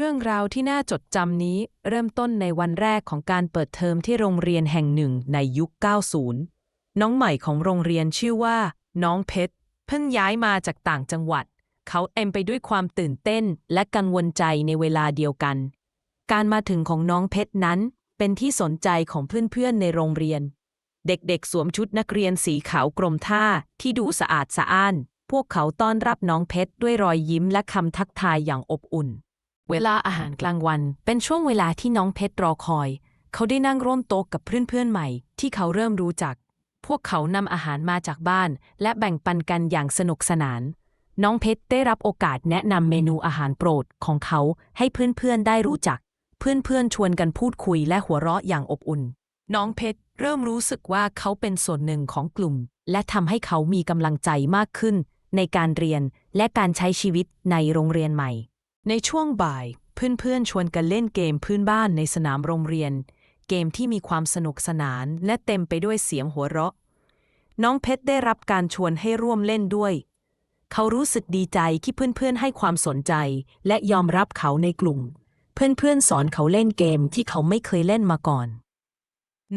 เรื่องราวที่น่าจดจำนี้เริ่มต้นในวันแรกของการเปิดเทอมที่โรงเรียนแห่งหนึ่งในยุค 90 น้องใหม่ของโรงเรียนชื่อว่า น้องเพชร เพิ่งย้ายมาจากต่างจังหวัด เขาเอ็มไปด้วยความตื่นเต้นและกังวลใจในเวลาเดียวกัน การมาถึงของน้องเพชรนั้น เป็นที่สนใจของเพื่อนๆในโรงเรียน เด็กๆ สวมชุดนักเรียนสีขาวกรมท่าที่ดูสะอาดสะอ้าน พวกเขาต้อนรับน้องเพชรด้วยรอยยิ้มและคำทักทายอย่างอบอุ่น เวลาอาหารกลางวัน เป็นช่วงเวลาที่น้องเพชรรอคอย เขาได้นั่งร่วมโต๊ะกับเพื่อนๆใหม่ ที่เขาเริ่มรู้จัก พวกเขานำอาหารมาจากบ้าน และแบ่งปันกันอย่างสนุกสนาน น้องเพชรได้รับโอกาสแนะนำเมนูอาหารโปรดของเขาให้เพื่อนๆได้รู้จัก เพื่อนๆชวนกันพูดคุยและหัวเราะอย่างอบอุ่น น้องเพชรเริ่มรู้สึกว่าเขาเป็นส่วนหนึ่งของกลุ่ม และทำให้เขามีกำลังใจมากขึ้น ในการเรียนและการใช้ชีวิตในโรงเรียนใหม่ ในช่วงบ่าย เพื่อนๆชวนกันเล่นเกมพื้นบ้านในสนามโรงเรียน เกมที่มีความสนุกสนานและเต็มไปด้วยเสียงหัวเราะ น้องเพชรได้รับการชวนให้ร่วมเล่นด้วย เขารู้สึกดีใจที่เพื่อนๆให้ความสนใจ และยอมรับเขาในกลุ่ม เพื่อนๆสอนเขาเล่นเกมที่เขาไม่เคยเล่นมาก่อน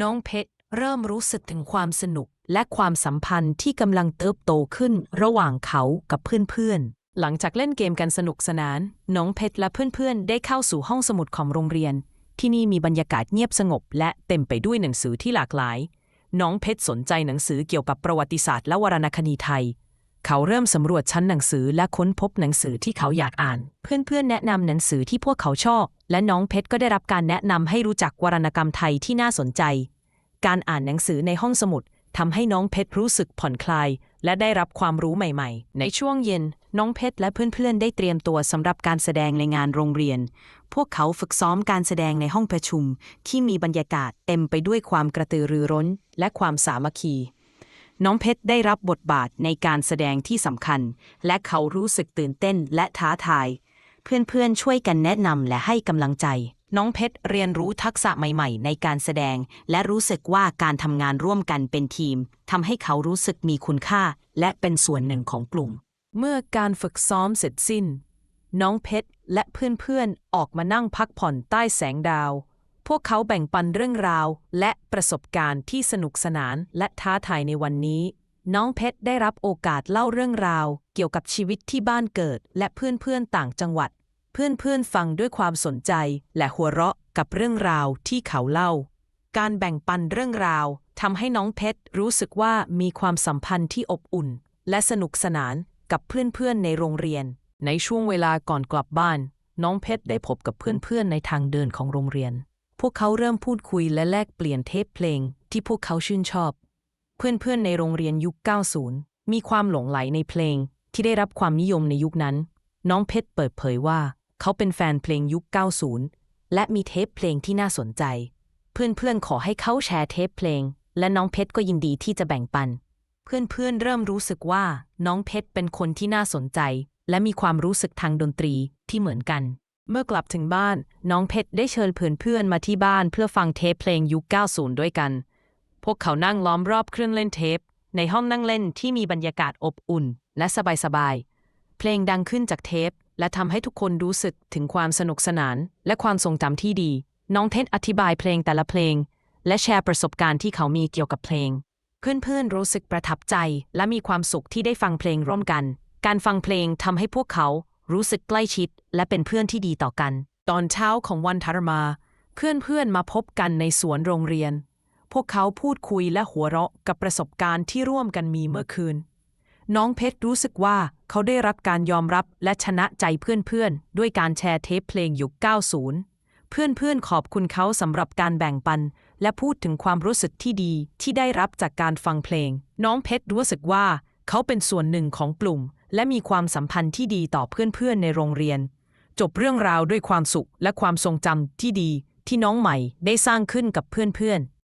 น้องเพชรเริ่มรู้สึกถึงความสนุกและความสัมพันธ์ที่กำลังเติบโตขึ้นระหว่างเขากับเพื่อนๆ หลังจากเล่นเกมกันสนุกสนาน น้องเพชรและเพื่อนๆ ได้เข้าสู่ห้องสมุดของโรงเรียน ที่นี่มีบรรยากาศเงียบสงบ และเต็มไปด้วยหนังสือที่หลากหลาย น้องเพชรสนใจหนังสือเกี่ยวกับประวัติศาสตร์และวรรณคดีไทย เขาเริ่มสำรวจชั้นหนังสือและค้นพบหนังสือที่เขาอยากอ่าน เพื่อนๆ แนะนำหนังสือที่พวกเขาชอบ และน้องเพชรก็ได้รับการแนะนำให้รู้จักวรรณกรรมไทยที่น่าสนใจ การอ่านหนังสือในห้องสมุดทำให้น้องเพชรรู้สึกผ่อนคลาย และได้รับความรู้ใหม่ ๆ ในช่วงเย็น น้องเพชรและเพื่อนๆ ได้เตรียมตัวสำหรับการแสดงในงานโรงเรียน พวกเขาฝึกซ้อมการแสดงในห้องประชุม ที่มีบรรยากาศเต็มไปด้วยความกระตือรือร้น และความสามัคคี น้องเพชรได้รับบทบาทในการแสดงที่สำคัญ และเขารู้สึกตื่นเต้นและท้าทาย เพื่อนๆ ช่วยกันแนะนำและให้กำลังใจ น้องเพชรเรียนรู้ทักษะใหม่ๆ ในการแสดง และรู้สึกว่าการทำงานร่วมกันเป็นทีมทำให้เขารู้สึกมีคุณค่า และเป็นส่วนหนึ่งของกลุ่ม เมื่อการฝึกซ้อมเสร็จสิ้น น้องเพชรและเพื่อนๆออกมานั่งพักผ่อนใต้แสงดาว พวกเขาแบ่งปันเรื่องราวและประสบการณ์ที่สนุกสนานและท้าทายในวันนี้ น้องเพชรได้รับโอกาสเล่าเรื่องราว เกี่ยวกับชีวิตที่บ้านเกิด และเพื่อนๆต่างจังหวัด เพื่อนๆฟังด้วยความสนใจ และหัวเราะกับเรื่องราวที่เขาเล่า การแบ่งปันเรื่องราวทำให้น้องเพชรรู้สึกว่ามีความสัมพันธ์ที่อบอุ่น และสนุกสนาน กับเพื่อนๆในโรงเรียน ในช่วงเวลาก่อนกลับบ้าน น้องเพชรได้พบกับเพื่อนๆในทางเดินของโรงเรียน พวกเขาเริ่มพูดคุยและแลกเปลี่ยนเทปเพลงที่พวกเขาชื่นชอบ เพื่อนๆในโรงเรียนยุค 90 มีความหลงไหลในเพลงที่ได้รับความนิยมในยุคนั้น น้องเพชรเปิดเผยว่า เขาเป็นแฟนเพลงยุค 90 และมีเทปเพลงที่น่าสนใจ เพื่อนๆขอให้เขาแชร์เทปเพลง และน้องเพชรก็ยินดีที่จะแบ่งปัน เพื่อนๆเริ่มรู้สึกว่าน้องเพชรเป็นคนที่น่าสนใจ และมีความรู้สึกทางดนตรีที่เหมือนกัน เมื่อกลับถึงบ้าน น้องเพชรได้เชิญเพื่อนๆมาที่บ้านเพื่อฟังเทปเพลงยุค 90 ด้วยกัน พวกเขานั่งล้อมรอบเครื่องเล่นเทป ในห้องนั่งเล่นที่มีบรรยากาศอบอุ่น และสบายๆ เพลงดังขึ้นจากเทป และทำให้ทุกคนรู้สึกถึงความสนุกสนาน และความทรงจำที่ดี น้องเพชรอธิบายเพลงแต่ละเพลง และแชร์ประสบการณ์ที่เขามีเกี่ยวกับเพลง เพื่อนๆรู้สึกประทับใจ และมีความสุขที่ได้ฟังเพลงร่วมกัน การฟังเพลงทำให้พวกเขารู้สึกใกล้ชิด และเป็นเพื่อนที่ดีต่อกัน ตอนเช้าของวันถัดมา เพื่อนๆมาพบกันในสวนโรงเรียน พวกเขาพูดคุยและหัวเราะกับประสบการณ์ที่ร่วมกันมีเมื่อคืน น้องเพชรรู้สึกว่าเขาได้รับการยอมรับและชนะใจเพื่อนๆด้วยการแชร์เทปเพลงยุค 90 เพื่อนๆขอบคุณเขาสำหรับการแบ่งปัน และพูดถึงความรู้สึกที่ดีที่ได้รับจากการฟังเพลง น้องเพชรรู้สึกว่า เขาเป็นส่วนหนึ่งของกลุ่ม และมีความสัมพันธ์ที่ดีต่อเพื่อนๆในโรงเรียน จบเรื่องราวด้วยความสุขและความทรงจำที่ดีที่น้องใหม่ได้สร้างขึ้นกับเพื่อนๆ